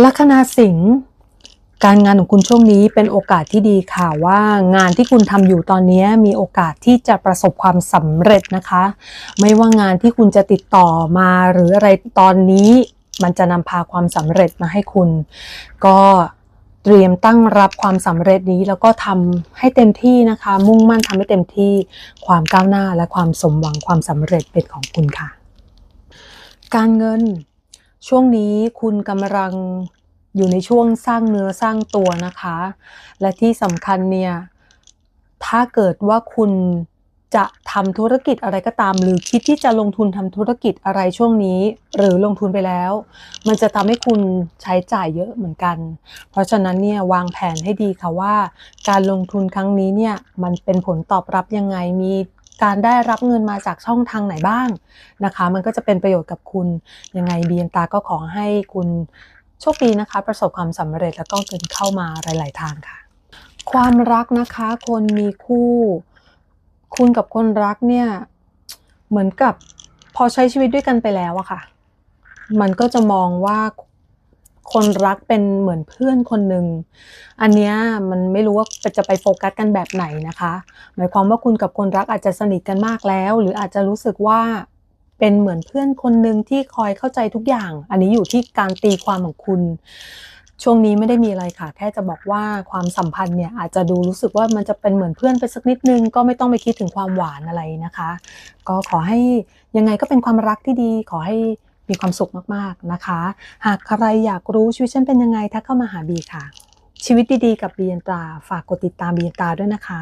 ลัคนาสิงห์การงานของคุณช่วงนี้เป็นโอกาสที่ดีค่ะว่างานที่คุณทำอยู่ตอนนี้มีโอกาสที่จะประสบความสำเร็จนะคะ ไม่ว่างานที่คุณจะติดต่อมาหรืออะไรตอนนี้มันจะนำพาความสำเร็จมาให้คุณ ก็เตรียมตั้งรับความสำเร็จนี้แล้วก็ทำให้เต็มที่นะคะ มุ่งมั่นทำให้เต็มที่ความก้าวหน้าและความสมหวังความสำเร็จเป็นของคุณค่ะ การเงิน ช่วงนี้คุณกำลังอยู่ในช่วงสร้างเนื้อสร้างตัวนะคะ และที่สำคัญเนี่ย ถ้าเกิดว่าคุณจะทำธุรกิจอะไรก็ตาม หรือคิดที่จะลงทุนทำธุรกิจอะไรช่วงนี้ หรือลงทุนไปแล้ว มันจะทำให้คุณใช้จ่ายเยอะเหมือนกัน เพราะฉะนั้นเนี่ยวางแผนให้ดีค่ะว่า การลงทุนครั้งนี้เนี่ยมันเป็นผลตอบรับยังไงมี การได้รับเงินมาจากช่องทางไหนบ้างนะคะ มันก็จะเป็นประโยชน์กับคุณยังไงเบียนตาก็ขอให้คุณโชคดีนะคะ ประสบความสำเร็จแล้วก็เงินเข้ามาหลาย ๆ ทางค่ะ ความรักนะคะคนมีคู่ คุณกับคนรักเนี่ยเหมือนกับพอใช้ชีวิตด้วยกันไปแล้วอะค่ะ มันก็จะมองว่า คนรักเป็นเหมือนเพื่อนคนหนึ่งอันเนี้ยมันไม่รู้ว่าจะไปโฟกัสกันแบบไหนนะคะ หมายความว่าคุณกับคนรักอาจจะสนิทกันมากแล้ว หรืออาจจะรู้สึกว่าเป็นเหมือนเพื่อนคนหนึ่งที่คอยเข้าใจทุกอย่าง อันนี้อยู่ที่การตีความของคุณ ช่วงนี้ไม่ได้มีอะไรค่ะ แค่จะบอกว่าความสัมพันธ์เนี่ยอาจจะดูรู้สึกว่ามันจะเป็นเหมือนเพื่อนไปสักนิดนึง ก็ไม่ต้องไปคิดถึงความหวานอะไรนะคะ ก็ขอให้ยังไงก็เป็นความรักที่ดี ขอให้ มีความสุขมากๆนะคะ หากใครอยากรู้ชีวิตฉันเป็นยังไงทักเข้ามาหาบีค่ะ ชีวิตดีๆกับบียนตาฝากกดติดตามบียนตาด้วยนะคะ